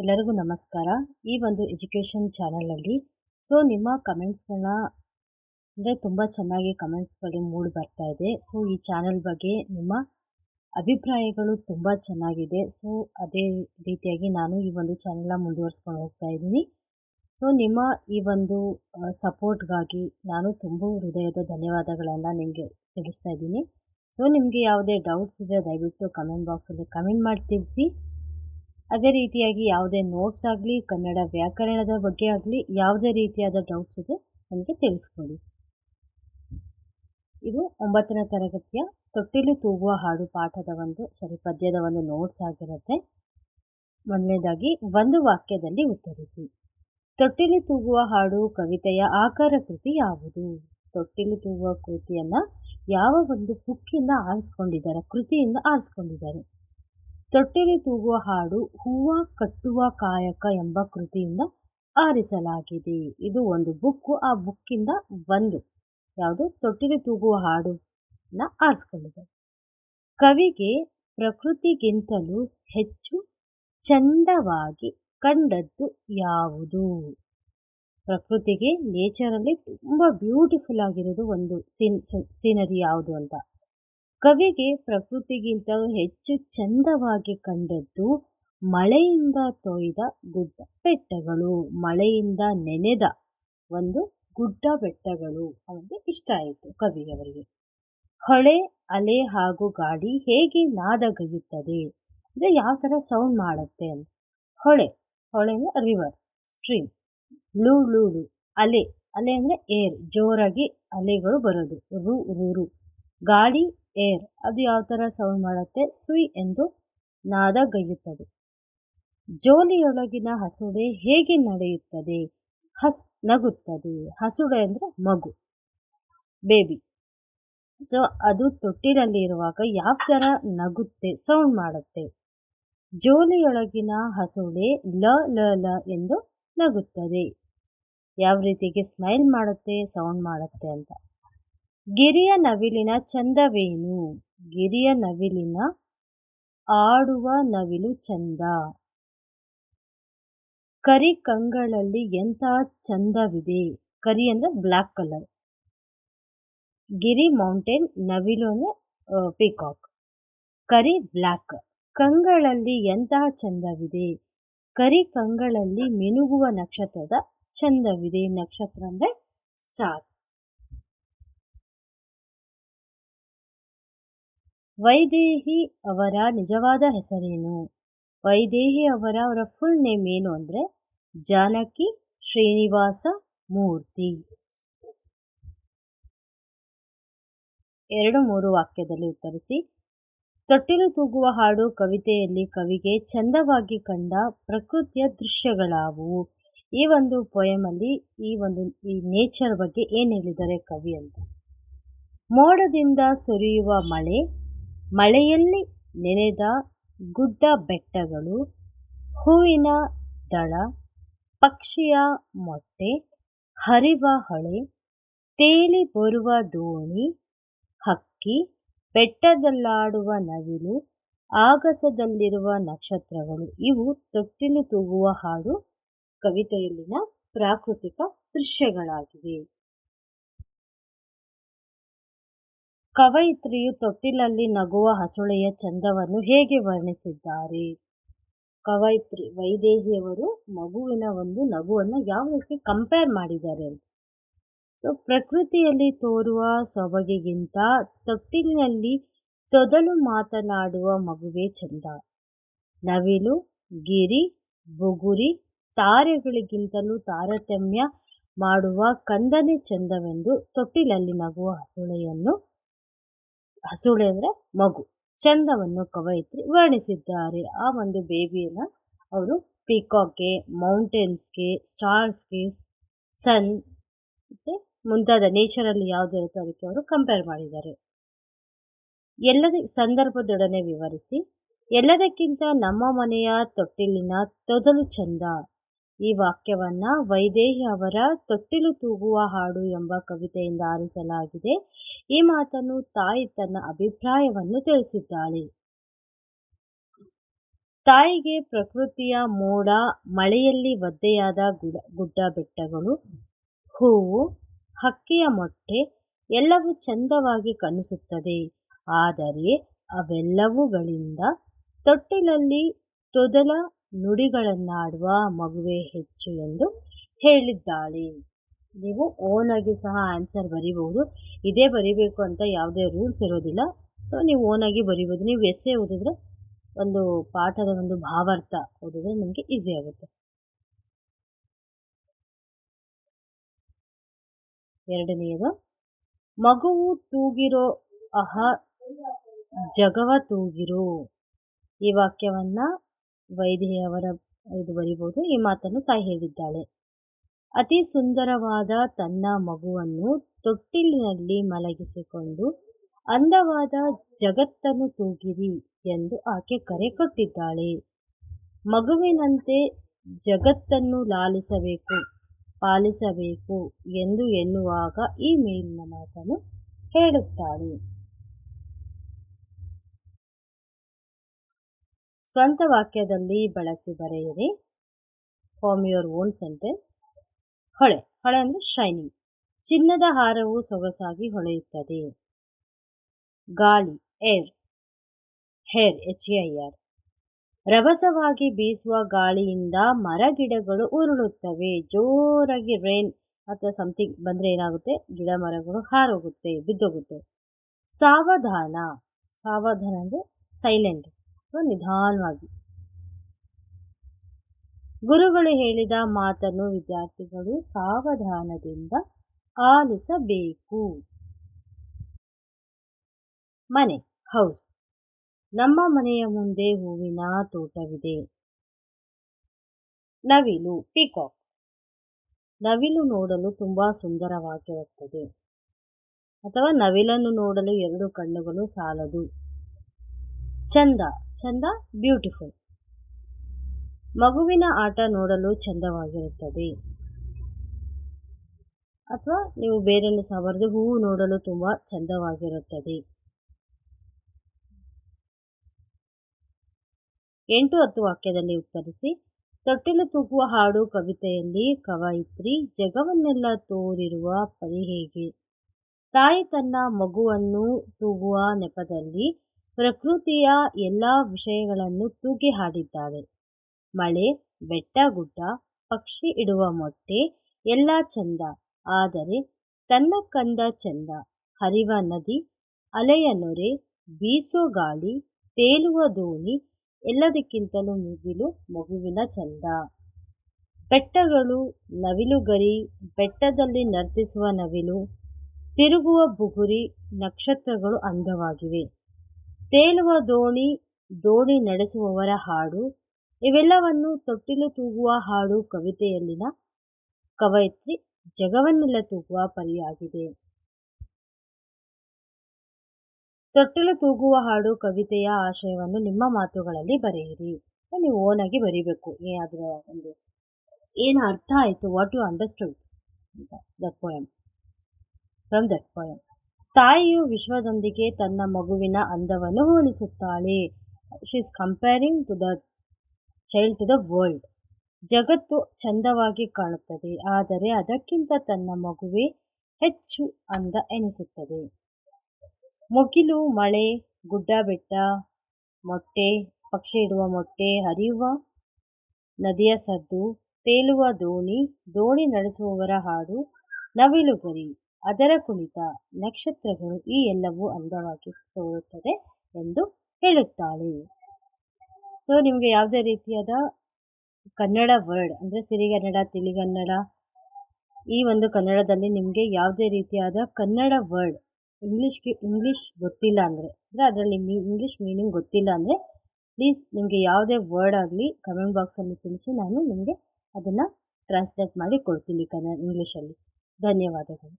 ಎಲ್ಲರಿಗೂ ನಮಸ್ಕಾರ. ಈ ಒಂದು ಎಜುಕೇಷನ್ ಚಾನಲಲ್ಲಿ ಸೊ ನಿಮ್ಮ ಕಮೆಂಟ್ಸ್ಗಳನ್ನ ಅಂದರೆ ತುಂಬ ಚೆನ್ನಾಗಿ ಕಮೆಂಟ್ಸ್ಗಳು ಮೂಡಿ ಬರ್ತಾ ಇದೆ. ಸೊ ಈ ಚಾನಲ್ ಬಗ್ಗೆ ನಿಮ್ಮ ಅಭಿಪ್ರಾಯಗಳು ತುಂಬ ಚೆನ್ನಾಗಿದೆ. ಸೊ ಅದೇ ರೀತಿಯಾಗಿ ನಾನು ಈ ಒಂದು ಚಾನಲ್ನ ಮುಂದುವರಿಸ್ಕೊಂಡು ಹೋಗ್ತಾ ಇದ್ದೀನಿ. ಸೊ ನಿಮ್ಮ ಈ ಒಂದು ಸಪೋರ್ಟ್ಗಾಗಿ ನಾನು ತುಂಬ ಹೃದಯದ ಧನ್ಯವಾದಗಳನ್ನು ನಿಮಗೆ ತಿಳಿಸ್ತಾ ಇದ್ದೀನಿ. ಸೊ ನಿಮಗೆ ಯಾವುದೇ ಡೌಟ್ಸ್ ಇದೆ ದಯವಿಟ್ಟು ಕಮೆಂಟ್ ಬಾಕ್ಸಲ್ಲಿ ಕಮೆಂಟ್ ಮಾಡಿ ತಿಳಿಸಿ. ಅದೇ ರೀತಿಯಾಗಿ ಯಾವುದೇ ನೋಟ್ಸ್ ಆಗಲಿ, ಕನ್ನಡ ವ್ಯಾಕರಣದ ಬಗ್ಗೆ ಆಗಲಿ, ಯಾವುದೇ ರೀತಿಯಾದ ಡೌಟ್ಸ್ ಇದೆ ನನಗೆ ತಿಳಿಸ್ಕೊಡಿ. ಇದು ಒಂಬತ್ತನೇ ತರಗತಿಯ ತೊಟ್ಟಿಲು ತೂಗುವ ಹಾಡು ಪಾಠದ ಒಂದು ಸರಿ ಪದ್ಯದ ಒಂದು ನೋಟ್ಸ್ ಆಗಿರುತ್ತೆ. ಮೊದಲನೇದಾಗಿ, ಒಂದು ವಾಕ್ಯದಲ್ಲಿ ಉತ್ತರಿಸಿ. ತೊಟ್ಟಿಲು ತೂಗುವ ಹಾಡು ಕವಿತೆಯ ಆಕಾರ ಕೃತಿ ಯಾವುದು? ತೊಟ್ಟಿಲು ತೂಗುವ ಕೃತಿಯನ್ನು ಯಾವ ಒಂದು ಬುಕ್ಕಿಂದ ಆರಿಸ್ಕೊಂಡಿದ್ದಾರೆ, ಕೃತಿಯಿಂದ ಆರಿಸ್ಕೊಂಡಿದ್ದಾರೆ. ತೊಟ್ಟಿಲು ತೂಗುವ ಹಾಡು ಹೂವ ಕಟ್ಟುವ ಕಾಯಕ ಎಂಬ ಕೃತಿಯಿಂದ ಆರಿಸಲಾಗಿದೆ. ಇದು ಒಂದು ಬುಕ್ಕು ಆ ಬುಕ್ಕಿಂದ ಒಂದು ಯಾವುದು ತೊಟ್ಟಿಗೆ ತೂಗುವ ಹಾಡುನ ಆರಿಸ್ಕೊಂಡಿದೆ. ಕವಿಗೆ ಪ್ರಕೃತಿಗಿಂತಲೂ ಹೆಚ್ಚು ಚಂದವಾಗಿ ಕಂಡದ್ದು ಯಾವುದು? ಪ್ರಕೃತಿಗೆ ನೇಚರಲ್ಲಿ ತುಂಬ ಬ್ಯೂಟಿಫುಲ್ ಆಗಿರೋದು ಒಂದು ಸೀನ್, ಸೀನರಿ ಯಾವುದು ಅಂತ. ಕವಿಗೆ ಪ್ರಕೃತಿಗಿಂತ ಹೆಚ್ಚು ಚಂದವಾಗಿ ಕಂಡದ್ದು ಮಳೆಯಿಂದ ತೊಯ್ದ ಗುಡ್ಡ ಬೆಟ್ಟಗಳು, ಮಳೆಯಿಂದ ನೆನೆದ ಒಂದು ಗುಡ್ಡ ಬೆಟ್ಟಗಳು ಅವರಿಗೆ ಇಷ್ಟ ಆಯಿತು ಕವಿಯವರಿಗೆ. ಹೊಳೆ ಅಲೆ ಹಾಗೂ ಗಾಡಿ ಹೇಗೆ ನಾದಗೈಯುತ್ತದೆ, ಅಂದರೆ ಯಾವ ಥರ ಸೌಂಡ್ ಮಾಡುತ್ತೆ ಅಂತ. ಹೊಳೆ ಹೊಳೆ ಅಂದರೆ ರಿವರ್ ಸ್ಟ್ರೀಮ್ ಲೂಳು ಅಲೆ ಅಲೆ ಅಂದರೆ ಏರ್ ಜೋರಾಗಿ ಅಲೆಗಳು ಬರೋದು, ರು ರೂರು ಗಾಳಿ, ಏರ್, ಅದು ಯಾವ ಥರ ಸೌಂಡ್ ಮಾಡುತ್ತೆ? ಸುಯ್ ಎಂದು ನಾದಗೈಯುತ್ತದೆ ಜೋಲಿಯೊಳಗಿನ ಹಸುಳೆ ಹೇಗೆ ನಡೆಯುತ್ತದೆ? ಹಸ್, ನಗುತ್ತದೆ. ಹಸುಳೆ ಅಂದರೆ ಮಗು ಬೇಬಿ ಸೊ ಅದು ತೊಟ್ಟಿಲಲ್ಲಿ ಇರುವಾಗ ಯಾವ ಥರ ನಗುತ್ತೆ ಸೌಂಡ್ ಮಾಡುತ್ತೆ? ಜೋಲಿಯೊಳಗಿನ ಹಸುಳೆ ಲ ಲ ಲ ಎಂದು ನಗುತ್ತದೆ. ಯಾವ ರೀತಿಗೆ ಸ್ಮೈಲ್ ಮಾಡುತ್ತೆ ಸೌಂಡ್ ಮಾಡುತ್ತೆ ಅಂತ. ಗಿರಿಯ ನವಿಲಿನ ಚಂದವೇನು? ಗಿರಿಯ ನವಿಲಿನ ಆಡುವ ನವಿಲು ಚಂದ. ಕರಿ ಕಂಗಳಲ್ಲಿ ಎಂಥ ಚಂದವಿದೆ? ಕರಿ ಅಂದ್ರೆ ಬ್ಲ್ಯಾಕ್ ಕಲರ್. ಗಿರಿ ಮೌಂಟೇನ್ ನವಿಲು ಅಂದ್ರೆ ಪಿಕಾಕ್. ಕರಿ ಬ್ಲ್ಯಾಕ್ ಕಂಗಳಲ್ಲಿ ಎಂತಹ ಚಂದವಿದೆ? ಕರಿ ಕಂಗಳಲ್ಲಿ ಮಿನುಗುವ ನಕ್ಷತ್ರದ ಚಂದವಿದೆ. ನಕ್ಷತ್ರ ಅಂದ್ರೆ ಸ್ಟಾರ್ಸ್. ವೈದೇಹಿ ಅವರ ನಿಜವಾದ ಹೆಸರೇನು? ವೈದೇಹಿ ಅವರ ಅವರ ಫುಲ್ ನೇಮ್ ಏನು ಅಂದರೆ ಜಾನಕಿ ಶ್ರೀನಿವಾಸ ಮೂರ್ತಿ. ಎರಡು ಮೂರು ವಾಕ್ಯದಲ್ಲಿ ಉತ್ತರಿಸಿ. ತೊಟ್ಟಿಲು ತೂಗುವ ಹಾಡು ಕವಿತೆಯಲ್ಲಿ ಕವಿಗೆ ಚಂದವಾಗಿ ಕಂಡ ಪ್ರಕೃತಿಯ ದೃಶ್ಯಗಳಾವುವು ಈ ಒಂದು ಪೊಯಮಲ್ಲಿ ಈ ಒಂದು ಈ ನೇಚರ್ ಬಗ್ಗೆ ಏನು ಹೇಳಿದ್ದಾರೆ ಕವಿ ಅಂತ. ಮೋಡದಿಂದ ಸುರಿಯುವ ಮಳೆ ಮಳೆಯಲ್ಲಿ ನೆನೆದ ಗುಡ್ಡ ಬೆಟ್ಟಗಳು, ಹೂವಿನ ದಳ, ಪಕ್ಷಿಯ ಮೊಟ್ಟೆ, ಹರಿವ ಹೊಳೆ, ತೇಲಿ ಬರುವ ದೋಣಿ, ಹಕ್ಕಿ, ಬೆಟ್ಟದಲ್ಲಾಡುವ ನವಿಲು, ಆಗಸದಲ್ಲಿರುವ ನಕ್ಷತ್ರಗಳು, ಇವು ತೊಟ್ಟಿಲು ತೂಗುವ ಹಾಡು ಕವಿತೆಯಲ್ಲಿನ ಪ್ರಾಕೃತಿಕ ದೃಶ್ಯಗಳಾಗಿವೆ. ಕವಯಿತ್ರಿಯು ತೊಟ್ಟಿಲಲ್ಲಿ ನಗುವ ಹಸುಳೆಯ ಚಂದವನ್ನು ಹೇಗೆ ವರ್ಣಿಸಿದ್ದಾರೆ? ಕವಯಿತ್ರಿ ವೈದೇಹಿಯವರು ಮಗುವಿನ ಒಂದು ನಗುವನ್ನು ಯಾವ ರೀತಿ ಕಂಪೇರ್ ಮಾಡಿದ್ದಾರೆ ಸೊ ಪ್ರಕೃತಿಯಲ್ಲಿ ತೋರುವ ಸೊಬಗೆಗಿಂತ ತೊಟ್ಟಿಲಿನಲ್ಲಿ ತೊದಲು ಮಾತನಾಡುವ ಮಗುವೇ ಚಂದ. ನವಿಲು, ಗಿರಿ, ಬುಗುರಿ, ತಾರೆಗಳಿಗಿಂತಲೂ ತಾರತಮ್ಯ ಮಾಡುವ ಕಂದನೆ ಚಂದವೆಂದು ತೊಟ್ಟಿಲಲ್ಲಿ ನಗುವ ಹಸುಳೆಯನ್ನು ಹಸುಳೆ ಅಂದರೆ ಮಗು. ಚಂದವನ್ನು ಕವಯಿತ್ರಿ ವರ್ಣಿಸಿದ್ದಾರೆ. ಆ ಒಂದು ಬೇಬಿಯನ್ನ ಅವರು ಪೀಕಾಕ್ಗೆ, ಮೌಂಟೇನ್ಸ್ಗೆ, ಸ್ಟಾರ್ಸ್ಗೆ, ಸನ್ ಮತ್ತು ಮುಂತಾದ ನೇಚರಲ್ಲಿ ಯಾವುದು ಇರುತ್ತೋ ಅದಕ್ಕೆ ಅವರು ಕಂಪೇರ್ ಮಾಡಿದ್ದಾರೆ. ಎಲ್ಲದ, ಸಂದರ್ಭದೊಡನೆ ವಿವರಿಸಿ, ಎಲ್ಲದಕ್ಕಿಂತ ನಮ್ಮ ಮನೆಯ ತೊಟ್ಟಿಲಿನ ತೊದಲು ಚಂದ ಈ ವಾಕ್ಯವನ್ನ ವೈದೇಹಿ ಅವರ ತೊಟ್ಟಿಲು ತೂಗುವ ಹಾಡು ಎಂಬ ಕವಿತೆಯಿಂದ ಆರಿಸಲಾಗಿದೆ. ಈ ಮಾತನ್ನು ತಾಯಿ ತನ್ನ ಅಭಿಪ್ರಾಯವನ್ನು ತಿಳಿಸಿದ್ದಾಳೆ. ತಾಯಿಗೆ ಪ್ರಕೃತಿಯ ಮೋಡ, ಮಳೆಯಲ್ಲಿ ಒದ್ದೆಯಾದ ಗುಡ, ಗುಡ್ಡ ಬೆಟ್ಟಗಳು, ಹೂವು, ಹಕ್ಕಿಯ ಮೊಟ್ಟೆ ಎಲ್ಲವೂ ಚಂದವಾಗಿ ಕಾಣಿಸುತ್ತದೆ. ಆದರೆ ಅವೆಲ್ಲವುಗಳಿಂದ ತೊಟ್ಟಿಲಲ್ಲಿ ತೊದಲ ನುಡಿಗಳನ್ನಾಡುವ ಮಗುವೇ ಹೆಚ್ಚು ಎಂದು ಹೇಳಿದ್ದಾಳೆ. ನೀವು ಓನಾಗಿ ಸಹ ಆನ್ಸರ್ ಬರಿಬಹುದು. ಇದೇ ಬರಿಬೇಕು ಅಂತ ಯಾವುದೇ ರೂಲ್ಸ್ ಇರೋದಿಲ್ಲ. ಸೊ, ನೀವು ಓನಾಗಿ ಬರಿಬೋದು ನೀವು ಎಸ್ಸೆ ಓದಿದ್ರೆ ಒಂದು ಪಾಠದ ಒಂದು ಭಾವಾರ್ಥ ಓದಿದ್ರೆ ನಿಮಗೆ ಈಸಿ ಆಗುತ್ತೆ. ಎರಡನೆಯದು, ಮಗುವು ತೂಗಿರೋ ಅಹ ಜಗವ ತೂಗಿರು. ಈ ವಾಕ್ಯವನ್ನ ವೈದ್ಯೆಯವರ ಇದು ಬರಿಬಹುದು, ಈ ಮಾತನ್ನು ತಾಯಿ ಹೇಳಿದ್ದಾಳೆ. ಅತಿ ಸುಂದರವಾದ ತನ್ನ ಮಗುವನ್ನು ತೊಟ್ಟಿಲಿನಲ್ಲಿ ಮಲಗಿಸಿಕೊಂಡು, ಅಂದವಾದ ಜಗತ್ತನ್ನು ತೂಗಿರಿ ಎಂದು ಆಕೆ ಕರೆ ಕೊಟ್ಟಿದ್ದಾಳೆ. ಮಗುವಿನಂತೆ ಜಗತ್ತನ್ನು ಲಾಲಿಸಬೇಕು, ಪಾಲಿಸಬೇಕು ಎಂದು ಎನ್ನುವಾಗ ಈ ಮೇಲಿನ ಮಾತನ್ನು ಹೇಳುತ್ತಾಳೆ. ಸ್ವಂತ ವಾಕ್ಯದಲ್ಲಿ ಬಳಸಿ ಬರೆಯಿರಿ. ಫಾರ್ಮ್ ಯುವರ್ ಓನ್ ಸೆಂಟೆನ್ಸ್ ಹೊಳೆ ಹೊಳೆ ಅಂದರೆ ಶೈನಿಂಗ್ ಚಿನ್ನದ ಹಾರವು ಸೊಗಸಾಗಿ ಹೊಳೆಯುತ್ತದೆ. ಗಾಳಿ air hair H I R ರಭಸವಾಗಿ ಬೀಸುವ ಗಾಳಿಯಿಂದ ಮರಗಿಡಗಳು ಉರುಳುತ್ತವೆ. ಜೋರಾಗಿ ರೈನ್ ಅಥವಾ ಸಮಥಿಂಗ್ ಬಂದರೆ ಏನಾಗುತ್ತೆ? ಗಿಡ ಮರಗಳು ಹಾರೋಗುತ್ತೆ, ಬಿದ್ದೋಗುತ್ತೆ. ಸಾವಧಾನ ಸಾವಧಾನ ಅಂದರೆ ಸೈಲೆಂಟ್ ನಿಧಾನವಾಗಿ. ಗುರುಗಳು ಹೇಳಿದ ಮಾತನ್ನು ವಿದ್ಯಾರ್ಥಿಗಳು ಸಾವಧಾನದಿಂದ ಆಲಿಸಬೇಕು. ಮನೆ, ಹೌಸ್. ನಮ್ಮ ಮನೆಯ ಮುಂದೆ ಹೂವಿನ ತೋಟವಿದೆ. ನವಿಲು, ಪಿಕಾಕ್. ನವಿಲು ನೋಡಲು ತುಂಬಾ ಸುಂದರವಾಗಿರುತ್ತದೆ. ಅಥವಾ ನವಿಲನ್ನು ನೋಡಲು ಎರಡು ಕಣ್ಣುಗಳು ಸಾಲದು. ಚಂದ ಚಂದ ಬ್ಯೂಟಿಫುಲ್ ಮಗುವಿನ ಆಟ ನೋಡಲು ಚಂದವಾಗಿರುತ್ತದೆ. ಅಥವಾ ನೀವು ಬೇರೆಯನ್ನು ಸಹ ಹೂವು ನೋಡಲು ತುಂಬ ಚಂದವಾಗಿರುತ್ತದೆ. ಎಂಟು ಹತ್ತು ವಾಕ್ಯದಲ್ಲಿ ಉತ್ತರಿಸಿ, ತೊಟ್ಟಿಲು ತೂಗುವ ಹಾಡು ಕವಿತೆಯಲ್ಲಿ ಕವಯಿತ್ರಿ, ಜಗವನ್ನೆಲ್ಲ ತೋರಿರುವ ಪರಿ ಹೇಗೆ? ತಾಯಿ ತನ್ನ ಮಗುವನ್ನು ತೂಗುವ ನೆಪದಲ್ಲಿ ಪ್ರಕೃತಿಯ ಎಲ್ಲ ವಿಷಯಗಳನ್ನು ತೂಗಿ ಹಾಡಿದ್ದಾಳೆ ಮಳೆ, ಬೆಟ್ಟ ಗುಡ್ಡ, ಪಕ್ಷಿ ಇಡುವ ಮೊಟ್ಟೆ, ಎಲ್ಲ ಚಂದ. ಆದರೆ ತನ್ನ ಕಂದ ಚಂದ. ಹರಿವ ನದಿ, ಅಲೆಯ ನೊರೆ, ಬೀಸೋ ಗಾಳಿ, ತೇಲುವ ದೋಣಿ, ಎಲ್ಲದಕ್ಕಿಂತಲೂ ಮುಗಿಲು ಮಗುವಿನ ಚಂದ. ಬೆಟ್ಟಗಳು ನವಿಲುಗರಿ ಬೆಟ್ಟದಲ್ಲಿ ನರ್ತಿಸುವ ನವಿಲು, ತಿರುಗುವ ಬುಗುರಿ, ನಕ್ಷತ್ರಗಳು ಅಂದವಾಗಿವೆ. ತೇಲುವ ದೋಣಿ ದೋಣಿ ನಡೆಸುವವರ ಹಾಡು, ಇವೆಲ್ಲವನ್ನು ತೊಟ್ಟಿಲು ತೂಗುವ ಹಾಡು ಕವಿತೆಯಲ್ಲಿನ ಕವಯಿತ್ರಿ ಜಗವನ್ನೆಲ್ಲ ತೂಗುವ ಪರಿಯಾಗಿದೆ. ತೊಟ್ಟಿಲು ತೂಗುವ ಹಾಡು ಕವಿತೆಯ ಆಶಯವನ್ನು ನಿಮ್ಮ ಮಾತುಗಳಲ್ಲಿ ಬರೆಯಿರಿ. ನೀವು ಓನಾಗಿ ಬರೀಬೇಕು. ಅದರ ಒಂದು ಏನು ಅರ್ಥ ಆಯಿತು? What you understood that poem from that poem ತಾಯಿಯು ವಿಶ್ವದೊಂದಿಗೆ ತನ್ನ ಮಗುವಿನ ಅಂದವನ್ನು ಹೋಲಿಸುತ್ತಾಳೆ. She is comparing to the child to the world ಜಗತ್ತು ಚಂದವಾಗಿ ಕಾಣುತ್ತದೆ, ಆದರೆ ಅದಕ್ಕಿಂತ ತನ್ನ ಮಗುವೇ ಹೆಚ್ಚು ಅಂದ ಎನಿಸುತ್ತದೆ. ಮುಗಿಲು, ಮಳೆ, ಗುಡ್ಡ ಬೆಟ್ಟ, ಮೊಟ್ಟೆ, ಪಕ್ಷಿ ಇಡುವ ಮೊಟ್ಟೆ, ಹರಿಯುವ ನದಿಯ ಸದ್ದು, ತೇಲುವ ದೋಣಿ ದೋಣಿ ನಡೆಸುವವರ ಹಾಡು ನವಿಲುಗರಿ ಅದರ ಕುಣಿತ ನಕ್ಷತ್ರಗಳು ಈ ಎಲ್ಲವೂ ಅಂದವಾಗಿ ತೋರುತ್ತದೆ ಎಂದು ಹೇಳುತ್ತಾಳೆ. ಸೊ ನಿಮಗೆ ಯಾವುದೇ ರೀತಿಯಾದ ಕನ್ನಡ ವರ್ಡ್ ಅಂದರೆ ಸಿರಿಗನ್ನಡ, ತಿಳಿಗನ್ನಡ, ಈ ಒಂದು ಕನ್ನಡದಲ್ಲಿ ನಿಮಗೆ ಯಾವುದೇ ರೀತಿಯಾದ ಕನ್ನಡ ವರ್ಡ್ ಇಂಗ್ಲೀಷ್ಗೆ ಇಂಗ್ಲೀಷ್ ಗೊತ್ತಿಲ್ಲ ಅಂದರೆ ಅಂದರೆ ಅದರಲ್ಲಿ ಮೀ ಇಂಗ್ಲೀಷ್ ಮೀನಿಂಗ್ ಗೊತ್ತಿಲ್ಲ ಅಂದರೆ ಪ್ಲೀಸ್ ನಿಮಗೆ ಯಾವುದೇ ವರ್ಡ್ ಆಗಲಿ ಕಮೆಂಟ್ ಬಾಕ್ಸಲ್ಲಿ ತಿಳಿಸಿ ನಾನು ನಿಮಗೆ ಅದನ್ನು ಟ್ರಾನ್ಸ್ಲೇಟ್ ಮಾಡಿ ಕೊಡ್ತೀನಿ ಕನ್ನಡ ಇಂಗ್ಲೀಷಲ್ಲಿ ಧನ್ಯವಾದಗಳು.